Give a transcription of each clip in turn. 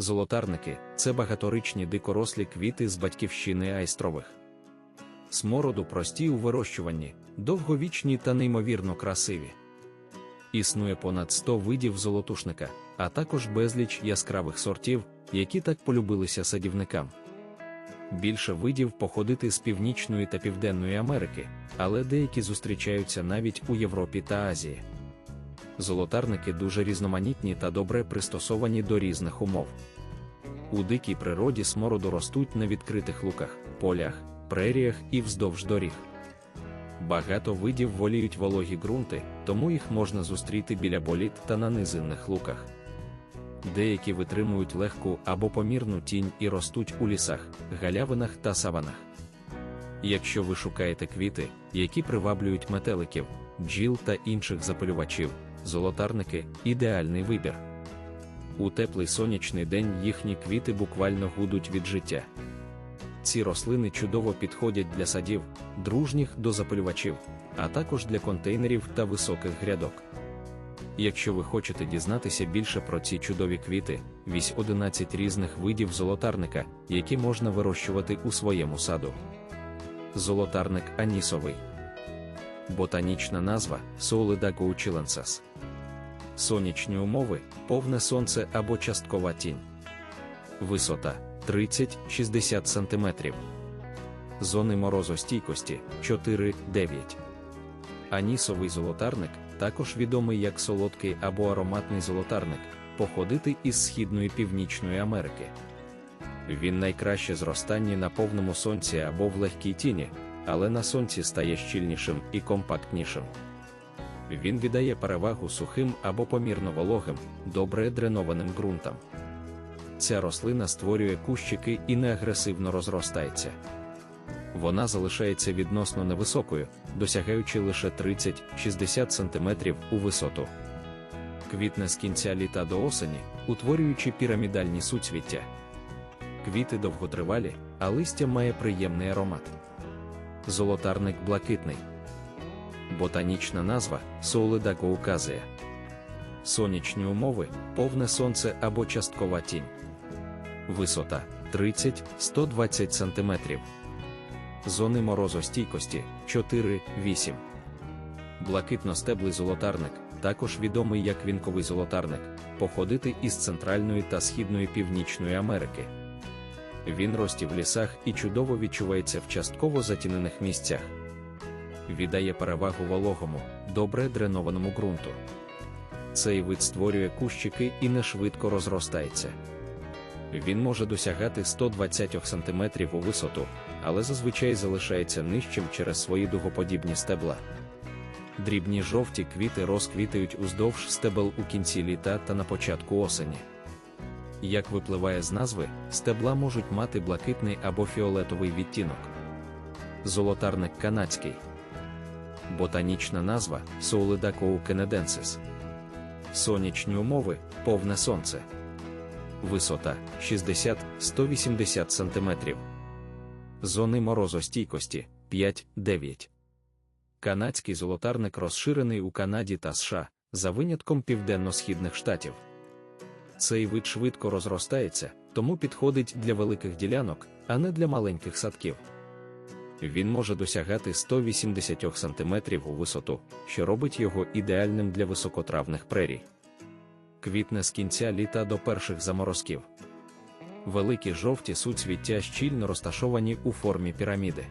Золотарники це багаторичні дикорослі квіти з батьківщини айстрових. Смороду прості у вирощуванні, довговічні та неймовірно красиві. Існує понад 100 видів золотушника, а також безліч яскравих сортів, які так полюбилися садівникам. Більше видів походити з Північної та Південної Америки, але деякі зустрічаються навіть у Європі та Азії. Золотарники дуже різноманітні та добре пристосовані до різних умов. У дикій природі смороду ростуть на відкритих луках, полях, преріях і вздовж доріг. Багато видів воліють вологі ґрунти, тому їх можна зустріти біля боліт та на низинних луках. Деякі витримують легку або помірну тінь і ростуть у лісах, галявинах та саванах. Якщо ви шукаєте квіти, які приваблюють метеликів, бджіл та інших запалювачів, золотарники ідеальний вибір. У теплий сонячний день їхні квіти буквально гудуть від життя. Ці рослини чудово підходять для садів, дружніх до запалювачів, а також для контейнерів та високих грядок. Якщо ви хочете дізнатися більше про ці чудові квіти, вісь 11 різних видів золотарника, які можна вирощувати у своєму саду. Золотарник анісовий. Ботанічна назва Solida gauchilensis. Сонячні умови, повне сонце або часткова тінь. Висота 30-60 см. Зони морозостійкості 4-9. Анісовий золотарник, також відомий як солодкий або ароматний золотарник, походити із Східної Північної Америки. Він найкраще зростання на повному сонці або в легкій тіні, але на сонці стає щільнішим і компактнішим. Він віддає перевагу сухим або помірно вологим, добре дренованим ґрунтам. Ця рослина створює кущики і неагресивно розростається. Вона залишається відносно невисокою, досягаючи лише 30-60 см у висоту. Квітне з кінця літа до осені, утворюючи пірамідальні суцвіття. Квіти довготривалі, а листя має приємний аромат. Золотарник блакитний. Ботанічна назва Солида гоуказія. Сонячні умови, повне сонце або часткова тінь. Висота 30-120 см. Зони морозостійкості 4-8. Блакитно-стеблий золотарник, також відомий як вінковий золотарник, походити із Центральної та Східної Північної Америки. Він рості в лісах і чудово відчувається в частково затінених місцях. Віддає перевагу вологому, добре дренованому ґрунту. Цей вид створює кущики і не швидко розростається. Він може досягати 120 см у висоту, але зазвичай залишається нижчим через свої дугоподібні стебла. Дрібні жовті квіти розквітають уздовж стебел у кінці літа та на початку осені. Як випливає з назви, стебла можуть мати блакитний або фіолетовий відтінок. Золотарник канадський. Ботанічна назва Solida кенеденсис. Сонячні умови, повне сонце. Висота 60-180 см. Зони морозостійкості 5-9. Канадський золотарник розширений у Канаді та США за винятком південно-східних штатів. Цей вид швидко розростається, тому підходить для великих ділянок, а не для маленьких садків. Він може досягати 180 см у висоту, що робить його ідеальним для високотравних прерій. Квітне з кінця літа до перших заморозків. Великі жовті суцвіття щільно розташовані у формі піраміди.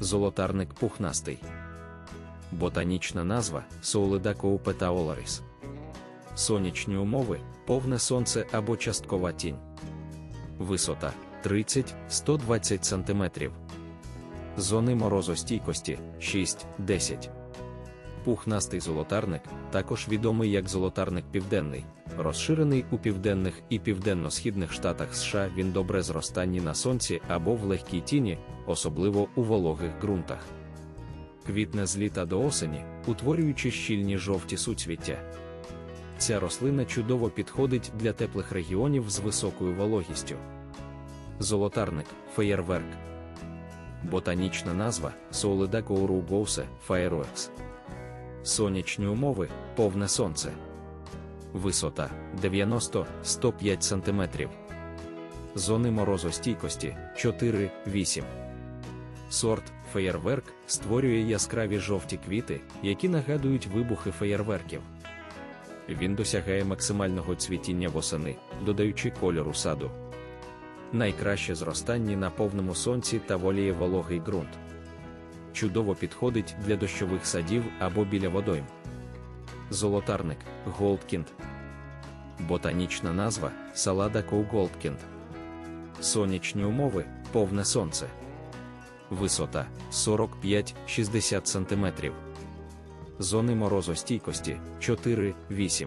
Золотарник пухнастий. Ботанічна назва coupetaolaris. Сонячні умови, повне сонце або часткова тінь. Висота 30-120 см. Зони морозостійкості 6-10. Пухнастий золотарник, також відомий як золотарник південний, розширений у південних і південно-східних штатах США він добре зростанні на сонці або в легкій тіні, особливо у вологих ґрунтах. Квітне з літа до осені, утворюючи щільні жовті суцвіття. Ця рослина чудово підходить для теплих регіонів з високою вологістю. Золотарник феєрверк. Ботанічна назва Gourugose Fireworks. Сонячні умови, повне сонце. висота 90-105 см. Зони морозостійкості 4-8. Сорт феєрверк створює яскраві жовті квіти, які нагадують вибухи феєрверків. Він досягає максимального цвітіння восени, додаючи кольору саду. Найкраще зростання на повному сонці та воліє вологий ґрунт. Чудово підходить для дощових садів або біля водойм. Золотарник Голдкінд. Ботанічна назва Салада Голдкінд. Сонячні умови повне сонце. Висота 45-60 см. Зони морозостійкості 4-8.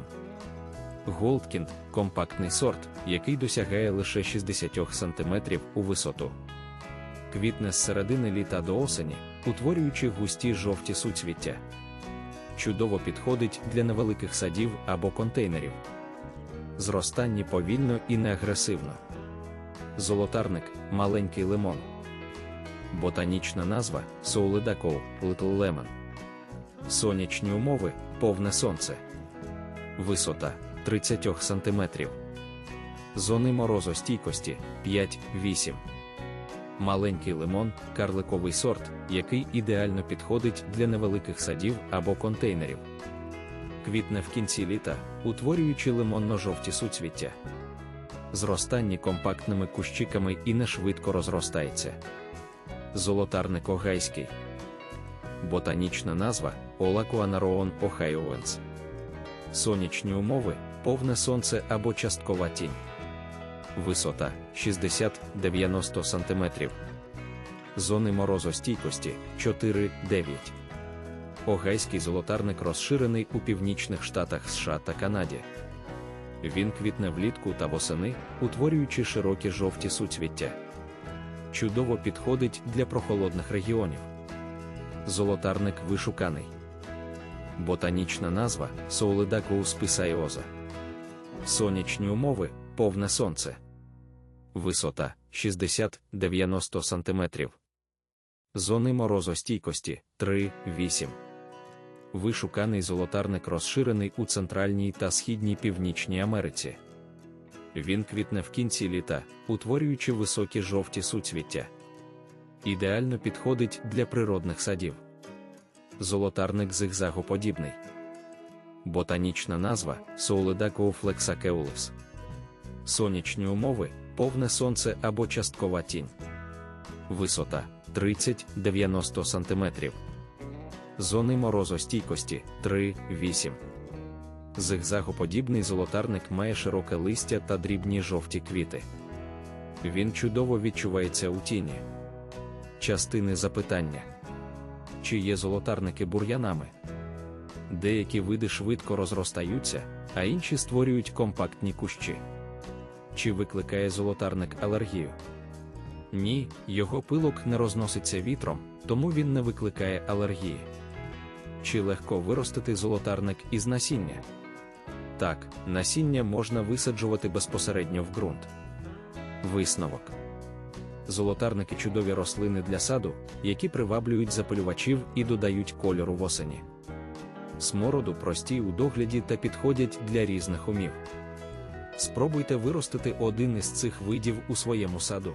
Голдкінд компактний сорт, який досягає лише 60 см у висоту. Квітне з середини літа до осені, утворюючи густі жовті суцвіття. Чудово підходить для невеликих садів або контейнерів. Зростання повільно і неагресивно. Золотарник маленький лимон. Ботанічна назва Soulidacol Little Lemon. Сонячні умови повне сонце. Висота 30 см. Зони морозостійкості 5-8. Маленький лимон карликовий сорт, який ідеально підходить для невеликих садів або контейнерів. Квітне в кінці літа, утворюючи лимонно-жовті суцвіття. Зростання компактними кущиками і не швидко розростається. Золотарник огайський. Ботанічна назва Олакуанароон Охайоуенс. Сонячні умови повне сонце або часткова тінь. Висота 60-90 см. Зони морозостійкості 4-9. Огайський золотарник розширений у північних штатах США та Канаді. Він квітне влітку та восени, утворюючи широкі жовті суцвіття. Чудово підходить для прохолодних регіонів. Золотарник вишуканий. Ботанічна назва Soulidacus pisaiosa. Сонячні умови повне сонце. Висота 60-90 см. Зони морозостійкості 3-8. Вишуканий золотарник розширений у Центральній та Східній Північній Америці. Він квітне в кінці літа, утворюючи високі жовті суцвіття. Ідеально підходить для природних садів. Золотарник зигзагоподібний. Ботанічна назва flexaceulus. Сонячні умови повне сонце або часткова тінь. Висота 30-90 см. Зони морозостійкості 3-8. Зигзагоподібний золотарник має широке листя та дрібні жовті квіти. Він чудово відчувається у тіні. Частини запитання: Чи є золотарники бур'янами? Деякі види швидко розростаються, а інші створюють компактні кущі. Чи викликає золотарник алергію? Ні, його пилок не розноситься вітром, тому він не викликає алергії. Чи легко виростити золотарник із насіння? Так, насіння можна висаджувати безпосередньо в ґрунт. Висновок. Золотарники чудові рослини для саду, які приваблюють запилювачів і додають кольору восені. Смороду прості у догляді та підходять для різних умів. Спробуйте виростити один із цих видів у своєму саду.